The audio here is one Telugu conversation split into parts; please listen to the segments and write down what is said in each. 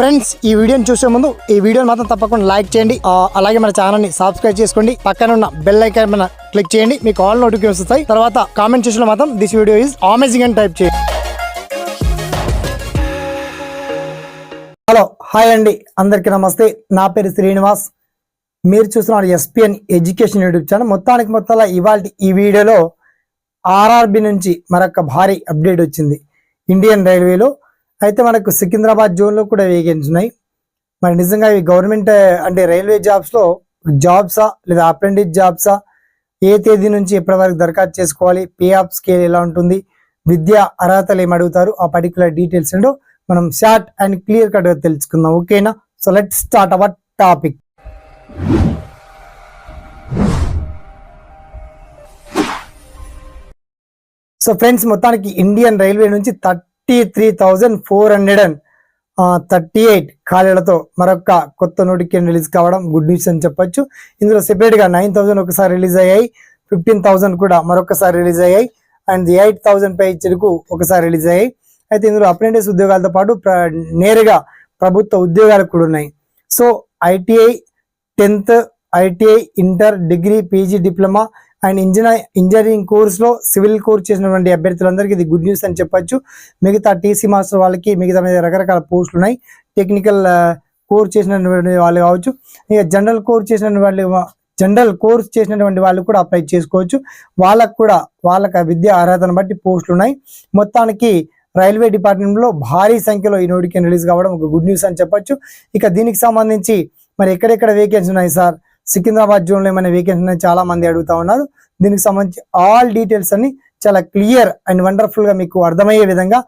ఫ్రెండ్స్ ఈ వీడియోని చూసే ముందు ఈ వీడియోని మాత్రం తప్పకుండా లైక్ చేయండి. అలాగే మన ఛానల్ని సబ్స్క్రైబ్ చేసుకోండి. పక్కన ఉన్న బెల్ ఐకాన్ మన క్లిక్ చేయండి. మీకు ఆల్ నోటిఫికేషన్ వస్తాయి. తర్వాత కామెంట్ చేసిన మాత్రం దిస్ వీడియో ఈజ్ అమేజింగ్ అని టైప్ చేయండి. హలో హాయ్ అండి. అందరికీ నమస్తే. నా పేరు శ్రీనివాస్. మీరు చూస్తున్నారు ఎస్పిఎన్ ఎడ్యుకేషన్ యూట్యూబ్ ఛానల్ మొత్తానికి మొత్తంలో ఇవాళ ఈ వీడియోలో ఆర్ఆర్బి నుంచి మరొక భారీ అప్డేట్ వచ్చింది. ఇండియన్ రైల్వేలో అయితే మనకు సికింద్రాబాద్ జోన్లో కూడా వేకెన్సీ ఉన్నాయి. మరి నిజంగా ఇవి గవర్నమెంట్ అంటే రైల్వే జాబ్స్లో జాబ్సా లేదా అప్రెంటిస్ జాబ్సా ఏ తేదీ నుంచి ఎప్పటి వరకు దరఖాస్తు చేసుకోవాలి పే ఆఫ్ స్కేల్ ఎలా ఉంటుంది విద్యా అర్హతలు ఏమి అడుగుతారు ఆ పర్టికులర్ డీటెయిల్స్ ఏంటో మనం షార్ట్ అండ్ క్లియర్ కట్గా తెలుసుకుందాం. ఓకేనా so let start our topic so friends మొత్తానికి ఇండియన్ రైల్వే నుంచి thirty fifty three thousand four hundred and thirty eight ఖాళీలతో మరొక కొత్త నోటిఫికేషన్ రిలీజ్ కావడం గుడ్ న్యూస్ అని చెప్పొచ్చు. ఇందులో సెపరేట్గా నైన్ థౌసండ్ ఒకసారి రిలీజ్ అయ్యాయి. ఫిఫ్టీన్ థౌసండ్ కూడా మరొకసారి రిలీజ్ అయ్యాయి. అండ్ ఎయిట్ థౌసండ్ పై చెరుకు ఒకసారి రిలీజ్ అయ్యాయి. అయితే ఇందులో అప్రెంటిస్ ఉద్యోగాలతో పాటు ప్ర- నేరుగా ప్రభుత్వ ఉద్యోగాలు కూడా ఉన్నాయి. So ITI tenth ITI inter degree PG diploma and engineer engineering కోర్సులో సివిల్ కోర్స్ చేసినటువంటి అభ్యర్థులందరికీ ఇది గుడ్ న్యూస్ అని చెప్పొచ్చు. మిగతా టీసీ మాస్టర్ వాళ్ళకి మిగతా మీద రకరకాల పోస్టులు ఉన్నాయి. టెక్నికల్ కోర్స్ చేసినటువంటి వాళ్ళు కావచ్చు ఇక జనరల్ కోర్స్ చేసిన వాళ్ళు జనరల్ కోర్స్ చేసినటువంటి వాళ్ళు కూడా అప్లై చేసుకోవచ్చు. వాళ్ళకు కూడా వాళ్ళకి విద్య విద్యా అర్హతను బట్టి పోస్టులు ఉన్నాయి. మొత్తానికి రైల్వే డిపార్ట్మెంట్లో భారీ సంఖ్యలో ఈ నోటిఫికేషన్ రిలీజ్ కావడం ఒక గుడ్ న్యూస్ అని చెప్పొచ్చు. ఇక దీనికి సంబంధించి మరి ఎక్కడెక్కడ వేకెన్సీ ఉన్నాయి సార్? సికింద్రాబాద్ జోన్లో ఏమైనా వేకెన్సీ ఉన్నాయి చాలా మంది అడుగుతా ఉన్నారు. దీనికి సంబంధించి ఆల్ డీటెయిల్స్ అన్ని చాలా క్లియర్ అండ్ వండర్ఫుల్గా మీకు అర్థమయ్యే విధంగా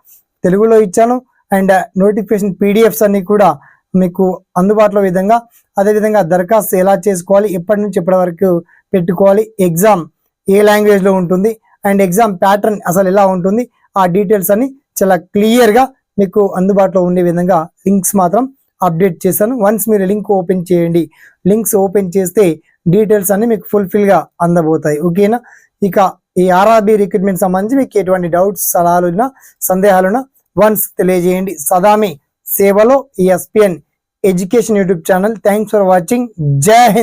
తెలుగులో ఇచ్చాను. అండ్ నోటిఫికేషన్ పీడిఎఫ్స్ అన్ని కూడా మీకు అందుబాటులో విధంగా అదేవిధంగా దరఖాస్తు ఎలా చేసుకోవాలి ఎప్పటి నుంచి ఎప్పటి వరకు పెట్టుకోవాలి ఎగ్జామ్ ఏ లాంగ్వేజ్లో ఉంటుంది అండ్ ఎగ్జామ్ ప్యాటర్న్ అసలు ఎలా ఉంటుంది ఆ డీటెయిల్స్ అన్ని చాలా క్లియర్గా మీకు అందుబాటులో ఉండే విధంగా లింక్స్ మాత్రం అప్డేట్ చేశాను. వన్స్ మీరు లింక్ ఓపెన్ చేయండి. లింక్స్ ఓపెన్ చేస్తే డీటెయిల్స్ అన్ని మీకు ఫుల్ఫిల్గా అందబోతాయి. ఓకేనా? ఇక ఈ ఆర్ఆర్బి రిక్రూట్మెంట్ సంబంధించి మీకు ఎటువంటి డౌట్స్ సలహాలు ఉన్నా సందేహాలున్నా వన్స్ తెలియజేయండి. సదామి సేవలో ఈ SPN education YouTube channel. Thanks for watching. జై హింద్.